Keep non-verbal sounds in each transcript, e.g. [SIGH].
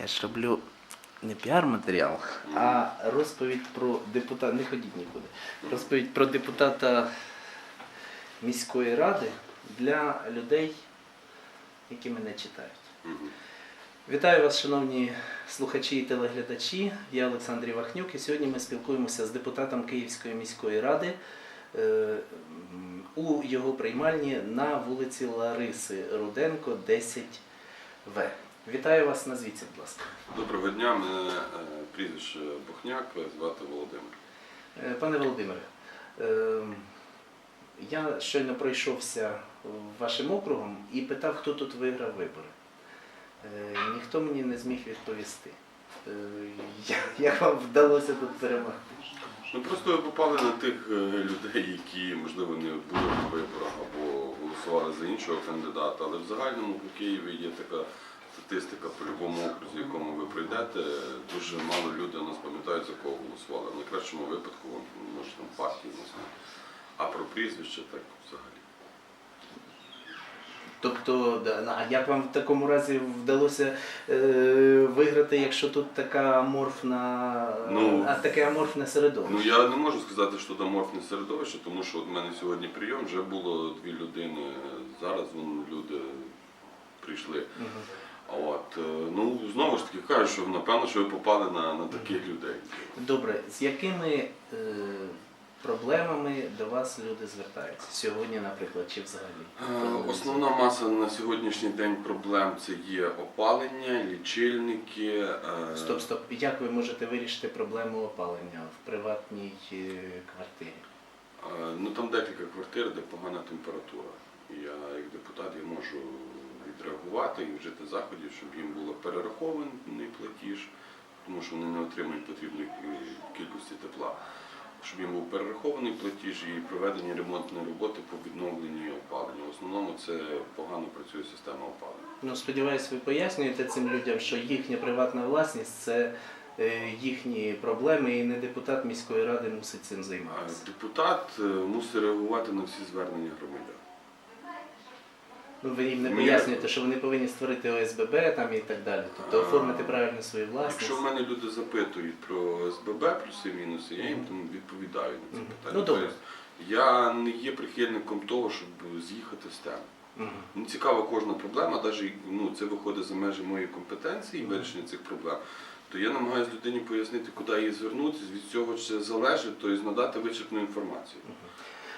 Я ж роблю не піар-матеріал, а розповідь про депутата. Не ходіть нікуди. Розповідь про депутата міської ради для людей, які мене читають. Вітаю вас, шановні слухачі і телеглядачі. Я Олександр Івахнюк, і сьогодні ми спілкуємося з депутатом Київської міської ради е, у його приймальні на вулиці Лариси Руденко, 10В. Вітаю вас, назвіться, будь ласка. Доброго дня, мене е, прізвище Бухняк, звати Володимир. Е, Пане Володимире, е, я щойно пройшовся вашим округом і питав, хто тут виграв вибори. Ніхто мені не зміг відповісти. Як- вам вдалося тут перемогти? Ну просто ви попали на тих людей, які, можливо, не були на виборах або голосували за іншого кандидата, але в загальному по Києві є така статистика по будь-якому окрузі, якому ви прийдете. Дуже мало людей у нас пам'ятають, за кого голосували. В найкращому випадку, може там партії не знаю. А про прізвище так взагалі. Тобто, а як вам в такому разі вдалося е, виграти, якщо тут така аморфна, Ну, а таке аморфне середовище? Ну я не можу сказати, що там морфне середовище, тому що от в мене сьогодні прийом, вже було дві людини. Зараз вон, люди прийшли. Мгм. От, е, ну знову ж таки кажу, що напевно, що ви попали на, на таких людей. Добре, з якими е, проблемами до вас люди звертаються сьогодні, наприклад, чи взагалі? Е, Основна маса на сьогоднішній день проблем це є опалення, лічильники. е, Стоп, стоп. Як ви можете вирішити проблему опалення в приватній е, квартирі? е, Ну там декілька квартир, де погана температура. Я як депутат я можу відреагувати і вжити заходів, щоб їм було перерахований платіж, тому що вони не отримують потрібної кількості тепла. Щоб їм був перерахований платіж і проведені ремонтні роботи по відновленню опалення. В основному це погано працює система опалення. Ну, сподіваюсь, ви пояснюєте цим людям, що їхня приватна власність це е, їхні проблеми, і не депутат міської ради мусить цим займатися. Депутат е, мусить реагувати на всі звернення громадян. Ну, ви їм не Ні. пояснюєте, що вони повинні створити ОСББ там і так далі. Тобто оформити правильно свою власність. Якщо в мене люди запитують про СББ плюси і мінуси, я їм там відповідаю на це Мгм. питання. Ну, добре. Тобто Я не є прихильником того, щоб з'їхати з теми. Мгм. Мені цікава кожна проблема, навіть ну, це виходить за межі моєї компетенції, Мгм. вирішення цих проблем. То я намагаюся людині пояснити, куди їй звернутися, від цього це залежить, тобто надати вичерпну інформацію.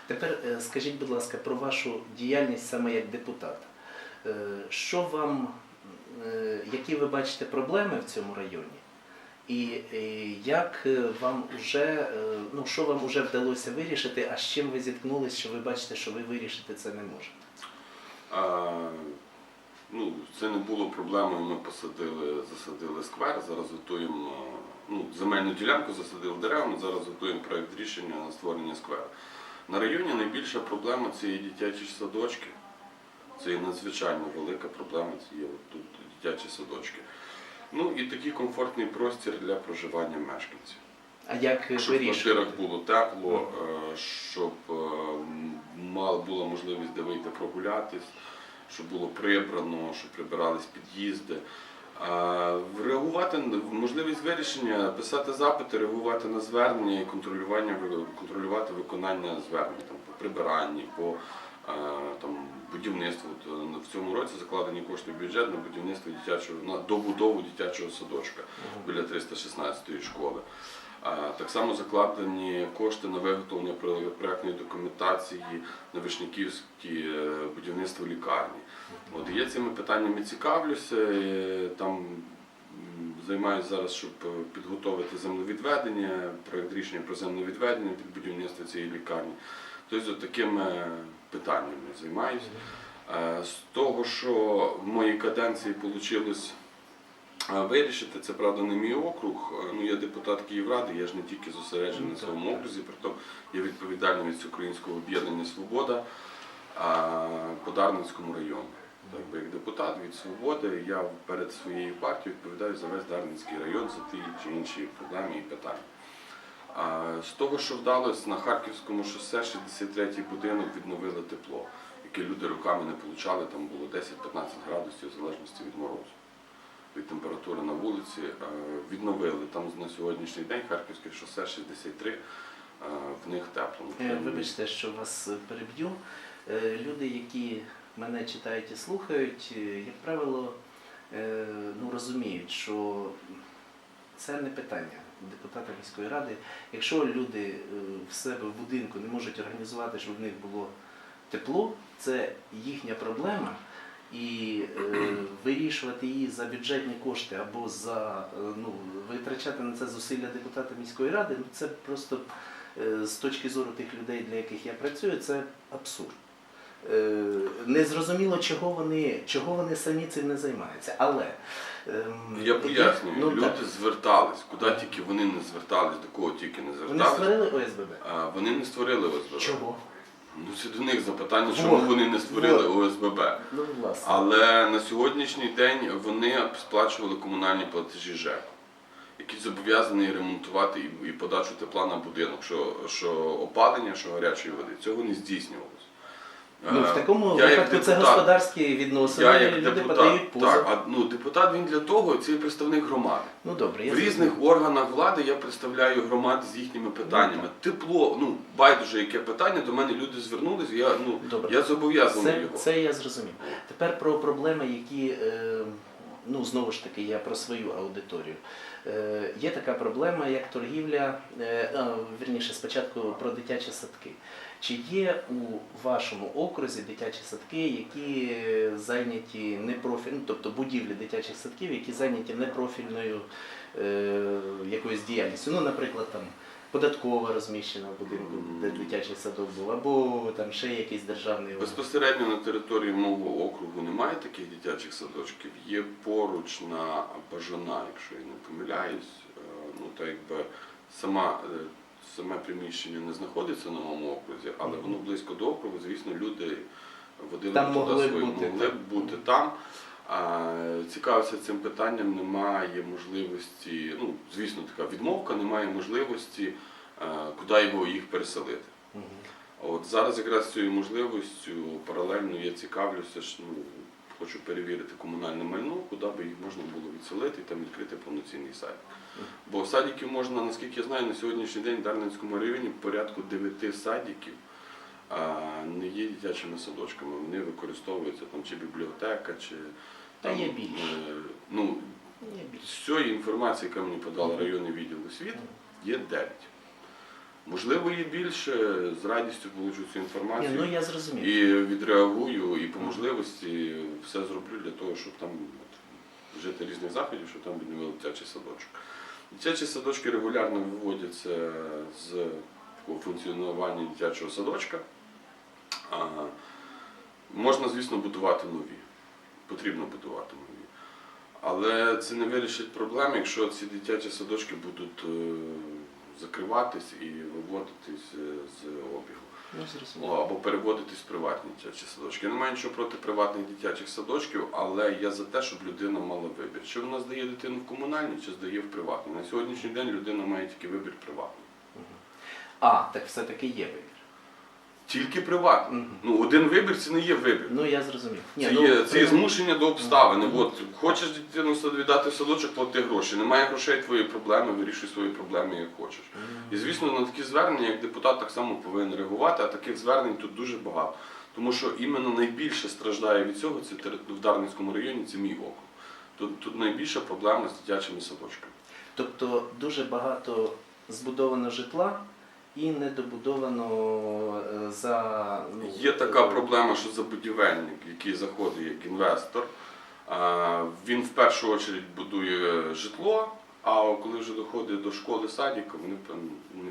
Тепер е, скажіть, будь ласка, про вашу діяльність саме як депутата. Е, Що вам, е, які ви бачите проблеми в цьому районі? І як вам уже, е, ну що вам вже вдалося вирішити, а з чим ви зіткнулись, що ви бачите, що ви вирішити це не можете? А, ну, це не було проблемою. Ми посадили, засадили сквер. Зараз готуємо ну, земельну ділянку, засадили дерева. Ми зараз готуємо проект рішення на створення скверу. На районі найбільша проблема це є дитячі садочки. Це є надзвичайно велика проблема. Це є тут дитячі садочки. Ну і такий комфортний простір для проживання мешканців. А як Щоб в квартирах було тепло, е, щоб е, була можливість де вийти прогулятись, щоб було прибрано, щоб прибирались під'їзди. А, можливість вирішення, писати запити, реагувати на звернення і контролювання контролювати виконання звернень там, по прибиранні, по е, там, будівництву. В цьому році закладені кошти в бюджет на будівництво дитячого на добудову дитячого садочка біля 316 школи. Так само закладені кошти на виготовлення про- проектної документації на Вишняківській е, будівництво лікарні. От я цими питаннями цікавлюся. Там займаюся зараз, щоб е, підготовити землевідведення, проект рішення про землевідведення під будівництво цієї лікарні. Тобто такими питаннями займаюся. Е, З того, що в моїй каденції вийшло Вирішити це правда не мій округ. Е, Ну я депутат Київради, я ж не тільки зосереджений на Ну, своєму окрузі, притом я відповідальний від Українського об'єднання Свобода по Дарницькому району. Так би як депутат від свободи, я перед своєю партією відповідаю за весь Дарницький район за ті чи інші проблеми і питання. А, з того, що вдалося на Харківському шосе 63-й будинок відновили тепло, яке люди роками не получали, там було 10-15 градусів в залежності від морозу. від температури на вулиці. Е, Відновили там на сьогоднішній день Харківське шосе 63, е, в них тепло. Е, Вибачте, що вас переб'ю. Люди, які мене читають і слухають, як правило, е, ну, розуміють, що це не питання депутата міської ради. Якщо люди е, в себе в будинку не можуть організувати, щоб в них було тепло, це їхня проблема. І е, вирішувати її за бюджетні кошти або за ну, витрачати на це зусилля депутата міської ради, ну це просто з точки зору тих людей, для яких я працюю, це абсурд. Е, Незрозуміло, чого вони, чого вони самі цим не займаються. Але ем, Я пояснюю, ну, люди так. звертались, куди тільки вони не звертались, до кого тільки не вони створили ОСББ. А Вони не створили ОСББ. Чого? Ну це до них запитання, чому вони не створили Вот. ОСББ. Ну, власне. Але на сьогоднішній день вони сплачували комунальні платежі ЖЕК, які зобов'язані ремонтувати і- подачу тепла на будинок, що, що опалення, що гарячої води. Цього не здійснювалося. Ну, в Е, такому я випадку це господарські відносини, Я як люди депутат, подають позов. так, а ну, депутат він для того, це представник громади. Ну добре, я В різних зрозумів. органах влади я представляю громади з їхніми питаннями. Тепло, ну байдуже яке питання, до мене люди звернулися, я ну Добре. я зобов'язаний Це, його. це я зрозумів. Тепер про проблеми, які е, ну знову ж таки я про свою аудиторію. Е, є така проблема, як торгівля, е, вірніше, спочатку про дитячі садки. Чи є у вашому окрузі дитячі садки, які е, зайняті непрофільно, тобто будівлі дитячих садків, які зайняті непрофільною е, якоюсь діяльністю? Ну, наприклад, там податкова розміщена в будинку, де дитячий садок був, або там ще якийсь державний орган. Безпосередньо на території мого округу немає таких дитячих садочків. Є поруч на Бажана, якщо я не помиляюсь. Е, Ну так якби сама. Саме приміщення не знаходиться на моєму окрузі, але воно близько до округу. Звісно, люди водили Там туди могли свої, бути, могли б бути там. А, цікавився цим питанням, немає можливості, ну, звісно, така відмовка, немає можливості, е, куди його їх переселити. Мгм. От зараз якраз цією можливістю паралельно я цікавлюся, що ну, хочу перевірити комунальне майно, куди би їх можна було відселити і там відкрити повноцінний сайт. Бо садиків можна, наскільки я знаю, на сьогоднішній день в Дарницькому районі порядку 9 садиків не є дитячими садочками. Вони використовуються там чи бібліотека, чи там, є більше. е, ну, з цієї інформації, яка мені подала районний відділ освіти, є 9. Можливо, є більше, з радістю получу цю Ні, інформацію. ну я зрозумів. І відреагую, і по можливості все зроблю для того, щоб там от, вжити різних заходів, щоб там відновили дитячий садочок. Дитячі садочки регулярно виводяться з такого функціонування дитячого садочка. А, можна, звісно, будувати нові. Потрібно будувати нові. Але це не вирішить проблеми, якщо ці дитячі садочки будуть е, закриватись і виводитись е, з обігу. Ну. О, або переводитись в приватні дитячі садочки. Я не маю нічого проти приватних дитячих садочків, але я за те, щоб людина мала вибір. Чи вона здає дитину в комунальні, чи здає в приватні. На сьогоднішній день людина має тільки вибір приватний. А, так все-таки є вибір. Тільки приватний. Мгм. Ну, один вибір це не є вибір. Ну я зрозумів. Ні, Це ну, є, це є змушення до обставини. От, хочеш дитину сад- віддати в садочок, плати гроші. Немає грошей твої проблеми, вирішуй свої проблеми як хочеш. І звісно, на такі звернення, як депутат, так само повинен реагувати, а таких звернень тут дуже багато. Тому що іменно найбільше страждає від цього це тери- в Дарницькому районі, це мій округ. Тут, тут найбільша проблема з дитячими садочками. Тобто дуже багато збудовано житла і не добудовано е, за ну, Є така е, проблема, що забудівельник, який заходить як інвестор, він в першу чергу будує житло, а коли вже доходить до школи садика, вони певно,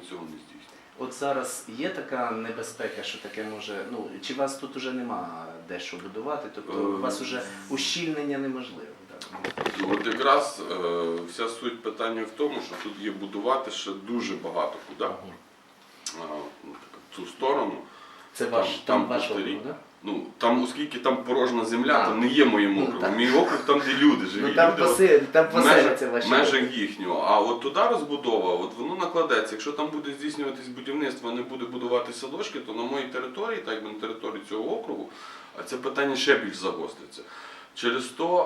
цього не здійснюють. От зараз є така небезпека, що таке може. Ну чи вас тут уже нема де що будувати? Тобто у вас уже ущільнення неможливо. Так? От якраз е, вся суть питання в тому, що тут є будувати ще дуже багато куди. Цю сторону. Це ваш там там, ваш округ, да? Ну, там, оскільки там порожна земля, А. там не є моїм Ну, округом. Мій округ там, де люди живі. Ну там люди, от там поселяться межах, ваші. межах їхнього. А от туди розбудова, от воно накладеться. Якщо там буде здійснюватись будівництво, а не буде будувати садочки, то на моїй території, так би на території цього округу, а це питання ще більш загостриться. Через то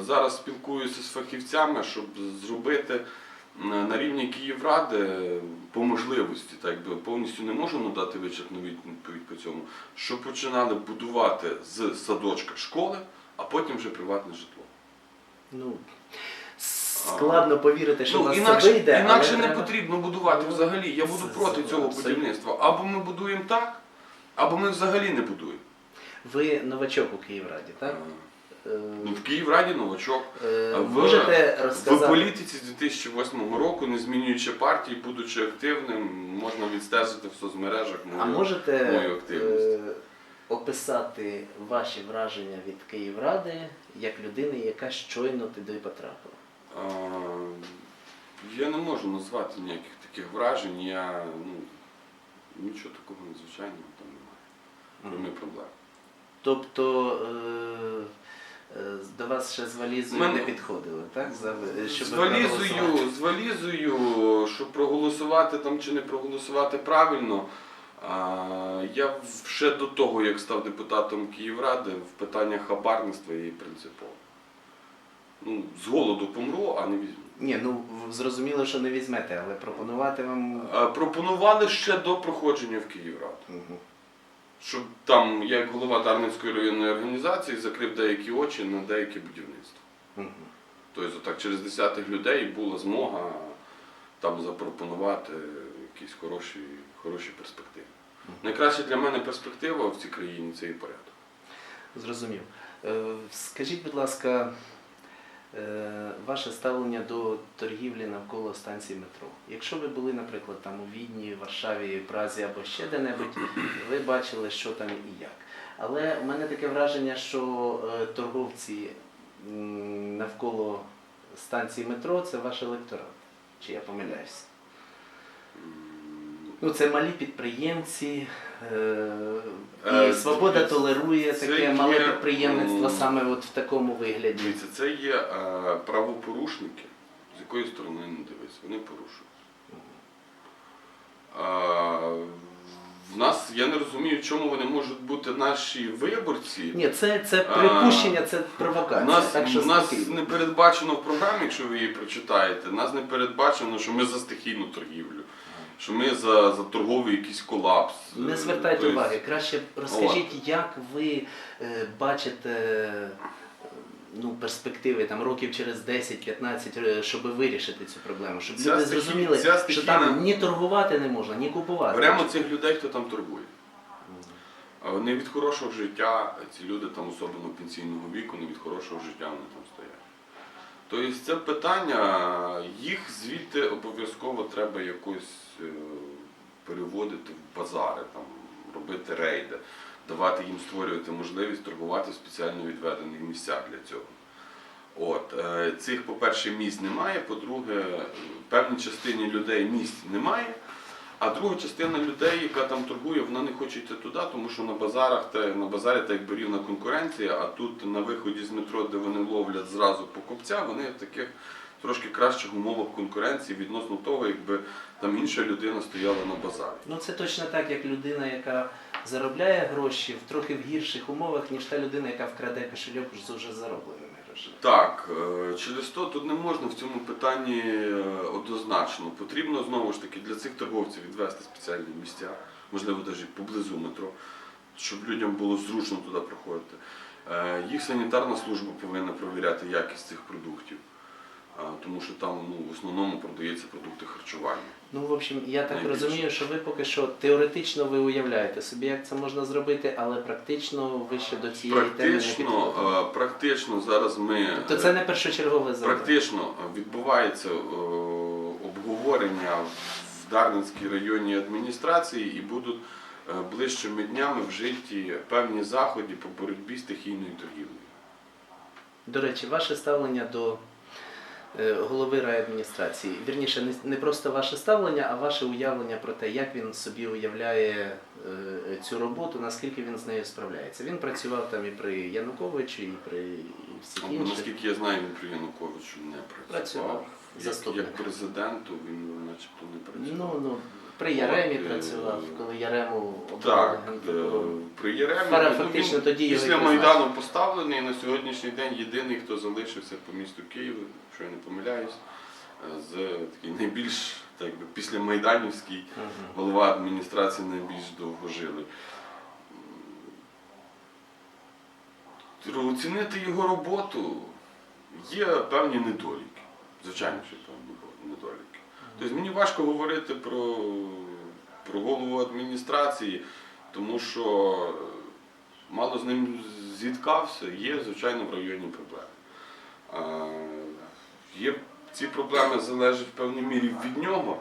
е, зараз спілкуюся з фахівцями, щоб зробити е, на рівні Київради по можливості, так якби повністю не можу надати вичерпну відповідь по цьому, щоб починали будувати з садочка школи, а потім вже приватне житло. Ну, складно повірити, що Ну, нас інакше, це вийде. інакше але не потрібно будувати Ну, взагалі. Я буду це- проти це цього абсолютно. будівництва. Або ми будуємо так, або ми взагалі не будуємо. Ви новачок у Київраді, так? Е, Ну, в Київраді новачок. е, в- Можете В розказати? політиці з 2008 року, не змінюючи партії, будучи активним, можна відстежити в соцмережах А можете мою активність. е, описати ваші враження від Київради як людини, яка щойно туди потрапила? А, я не можу назвати ніяких таких вражень. Я ну, нічого такого надзвичайного там немає. Крім проблем. Тобто е, до вас ще з валізою Мене- не підходили, так? За, щоб З валізою, з валізою, щоб проголосувати там чи не проголосувати правильно. А, я ще до того, як став депутатом Київради, в питаннях хабарництва є принципово. Ну, з голоду помру, а не візьму. Ні, ну зрозуміло, що не візьмете, але пропонувати вам. А, пропонували ще до проходження в Київраду. Мгм. Щоб там, я як голова Дарницької районної організації, закрив деякі очі на деяке будівництво. Мгм. Тобто так через десятих людей була змога там запропонувати якісь хороші, хороші перспективи. Найкраща для мене перспектива в цій країні це і порядок. Зрозумів. Е, Скажіть, будь ласка, ваше ставлення до торгівлі навколо станції метро. Якщо ви були, наприклад, там у Відні, Варшаві, Празі або ще де-небудь, ви бачили, що там і як. Але в мене таке враження, що е, торговці навколо станції метро це ваш електорат. Чи я помиляюся? Ну, це малі підприємці, е, і Е, свобода толерує це таке є, мале підприємництво саме от в такому вигляді. Дивіться, це є е, правопорушники, з якої сторони не дивись, вони порушують. А, в нас, я не розумію, чому вони можуть бути наші виборці. Ні, це, це припущення, це У провокація. нас, так що у нас не передбачено в програмі, якщо ви її прочитаєте, нас не передбачено, що ми за стихійну торгівлю, що ми за, за торговий якийсь колапс. Не звертайте Тобто, уваги. Краще розкажіть, як ви е, бачите е, ну, перспективи там, років через 10-15, е, щоб вирішити цю проблему, щоб Ця люди стихі- зрозуміли, ця що там ні торгувати не можна, ні купувати. Беремо цих людей, хто там торгує. Вони від хорошого життя, ці люди там особливо пенсійного віку, не від хорошого життя вони там стоять. Тобто це питання, їх звідти обов'язково треба якось е, переводити в базари, там, робити рейди, давати їм створювати можливість торгувати в спеціально відведених місцях для цього. От, е, цих, по-перше, місць немає, по-друге, певній частині людей місць немає. А друга частина людей, яка там торгує, вона не хоче йти туди, тому що на базарах на базарі та якби рівна конкуренція, а тут на виході з метро, де вони ловлять зразу покупця, вони таких трошки кращих умовах конкуренції відносно того, якби там інша людина стояла на базарі. Ну це точно так, як людина, яка заробляє гроші в трохи в гірших умовах, ніж та людина, яка вкраде кошельок з уже заробленими грошима. Так, е, через то тут не можна в цьому питанні е, однозначно. Потрібно знову ж таки для цих торговців відвести спеціальні місця, можливо, навіть поблизу метро, щоб людям було зручно туди проходити. Е, Їх санітарна служба повинна провіряти якість цих продуктів, тому що там ну, в основному продаються продукти харчування. Ну, в общем, я так Найбільше. розумію, що ви поки що теоретично ви уявляєте собі, як це можна зробити, але практично ви ще до цієї теми не Практично, е, практично зараз ми Тобто це не першочергове завдання. Практично відбувається е, обговорення в Дарницькій районній адміністрації і будуть е, ближчими днями вжиті певні заходи по боротьбі з стихійною торгівлею. До речі, ваше ставлення до е, голови райадміністрації. Вірніше, не, просто ваше ставлення, а ваше уявлення про те, як він собі уявляє е, цю роботу, наскільки він з нею справляється. Він працював там і при Януковичі, і при всіх Ну, інших. Наскільки я знаю, він при Януковичу не працював. Працював. як, як президенту він начебто не працював. Ну, ну, при Яремі От, е, працював, коли Ярему обрали Так, е, при ну, фактично він тоді після призначили. Майдану поставлений на сьогоднішній день єдиний, хто залишився по місту Києва, якщо я не помиляюсь, е, з такий найбільш так би, після Майданівський Мгм. голова адміністрації найбільш довгожили. М, Оцінити його роботу є певні недоліки. Звичайно, що певні недоліки. Тобто мені важко говорити про, про голову адміністрації, тому що мало з ним зіткався, є, звичайно, в районі проблеми. А, Є, ці проблеми залежать в певній мірі від нього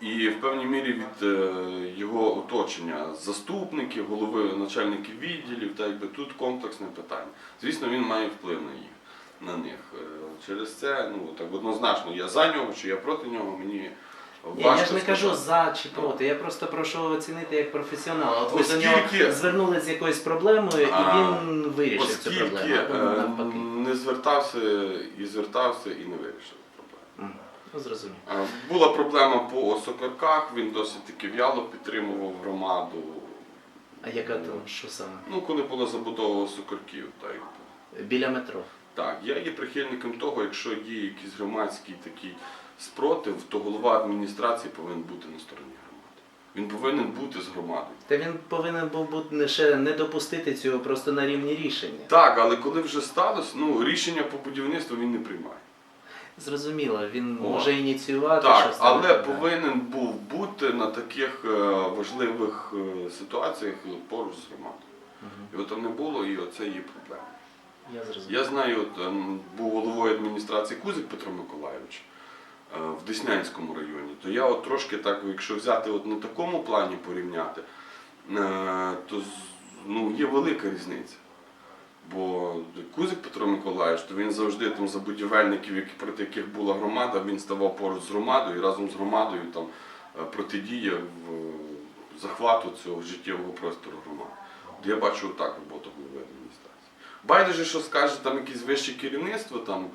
і в певній мірі від е, його оточення, заступників, голови начальників відділів, та якби тут комплексне питання. Звісно, він має вплив на їх, на них. Е, Через це, ну так однозначно, я за нього чи я проти нього, мені Ні, важко я ж не кажу за чи проти, я просто прошу оцінити як професіонала. От ви до нього Оскільки- звернули з якоюсь проблемою, і А, він вирішив цю Оскільки проблему. або е, навпаки. не звертався і звертався і не вирішив проблему. Мгм. Ну, зрозумів. Е, Була проблема по осокорках, він досить таки в'яло підтримував громаду. А яка то що саме? Ну, коли була забудова осокорків, так. Біля метро. Так, я є прихильником того, якщо є якийсь громадський такий спротив, то голова адміністрації повинен бути на стороні громади. Він повинен бути з громадою. Та він повинен був бути не ще не допустити цього просто на рівні рішення. Так, але коли вже сталося, ну рішення по будівництву він не приймає. Зрозуміло, він О. може ініціювати Так, щось. але так. повинен був бути на таких е, важливих е, ситуаціях поруч з громадою. Мгм. Його там не було, і оце є проблема. Я. Я знаю, от ем, був головою адміністрації Кузик Петро Миколайович е, в Деснянському районі, то я от трошки так, якщо взяти от на такому плані порівняти, е, то ну, є велика різниця. Бо Кузик Петро Миколаївич, то він завжди там за будівельників, проти яких була громада, він ставав поруч з громадою і разом з громадою там е, протидіяв захвату цього життєвого простору громади. Я бачу так роботу голови. Байдуже, що скаже там якесь вище керівництво, там,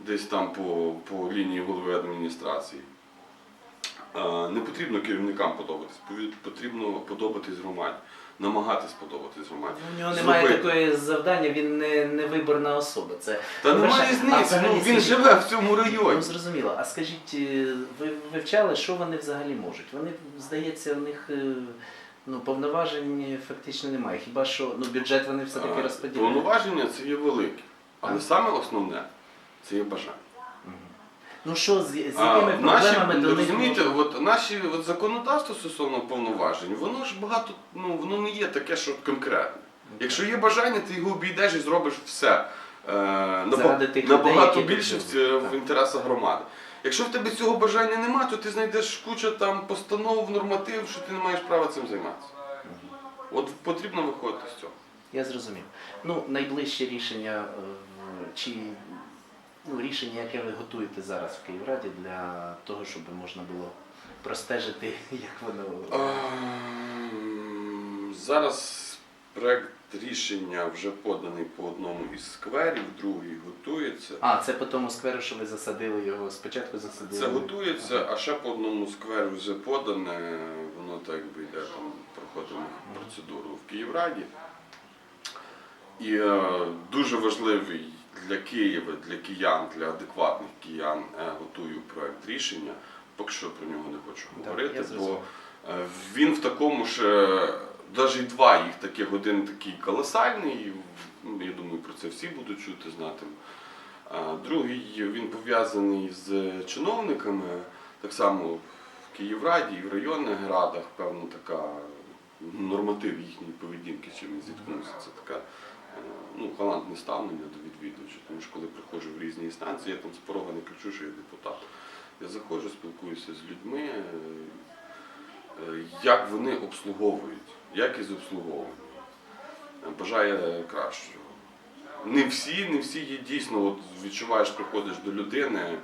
десь там по, по лінії голови адміністрації. Не потрібно керівникам подобатись, потрібно подобатись громаді, намагатись подобатись громаді. У нього немає Зробити. такої завдання, він не, не виборна особа. Це Та немає різниці, ну, він живе в цьому районі. Ну зрозуміло. А скажіть, е, ви вивчали, що вони взагалі можуть? Вони, здається, у них е, ну, повноважень фактично немає. Хіба що ну, бюджет вони все-таки А, розподіляють. Повноваження це є велике. Але саме основне це є бажання. Ну що, з, з якими А, наші, до них розумієте, от наші от законодавство стосовно повноважень, воно ж багато, ну воно не є таке, що конкретне. Якщо є бажання, ти його обійдеш і зробиш все. Е, набаг- Заради тих людей, набагато більше в, в інтересах громади. Якщо в тебе цього бажання немає, то ти знайдеш кучу там постанов, норматив, що ти не маєш права цим займатися. От потрібно виходити з цього. Я зрозумів. Ну, найближче рішення е, чи ну, рішення, яке ви готуєте зараз в Київраді для того, щоб можна було простежити, [LAUGHS] як воно. Ем, Зараз проект рішення вже поданий по одному із скверів, другий готується. А, це по тому скверу, що ви засадили його. Спочатку засадили. Це готується, а ще по одному скверу вже подане, воно так би йде там, проходимо процедуру в Київраді. І е, дуже важливий для Києва, для киян, для адекватних киян е, готую проект рішення. Поки що про нього не хочу говорити, я бо е, він в такому ж, навіть два їх таких, один такий колосальний, ну, я думаю, про це всі будуть чути, знати. Другий він пов'язаний з чиновниками, так само в Київраді і в районних радах, певно, така норматив їхньої поведінки, чим він зіткнувся. Це така е, ну, галантне ставлення до відвідувачів. Тому що коли приходжу в різні інстанції, я там з порога не кричу, що я депутат. Я заходжу, спілкуюся з людьми, е, як вони обслуговують, якість обслуговування. Е, Бажає кращого не всі, не всі є дійсно, от відчуваєш, приходиш до людини. е,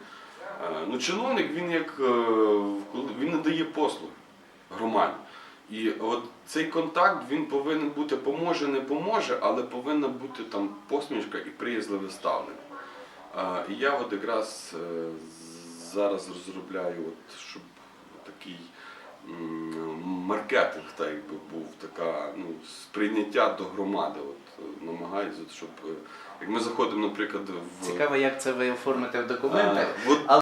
Ну, чиновник він як е, він надає послуги громаді. І от цей контакт він повинен бути поможе, не поможе, але повинна бути там посмішка і приязливе ставлення. І я от якраз зараз розробляю, от, щоб такий маркетинг так якби був така ну, сприйняття до громади. От, е, намагаюся, щоб е, як ми заходимо, наприклад, в Цікаво, як це ви оформите в документах. А, от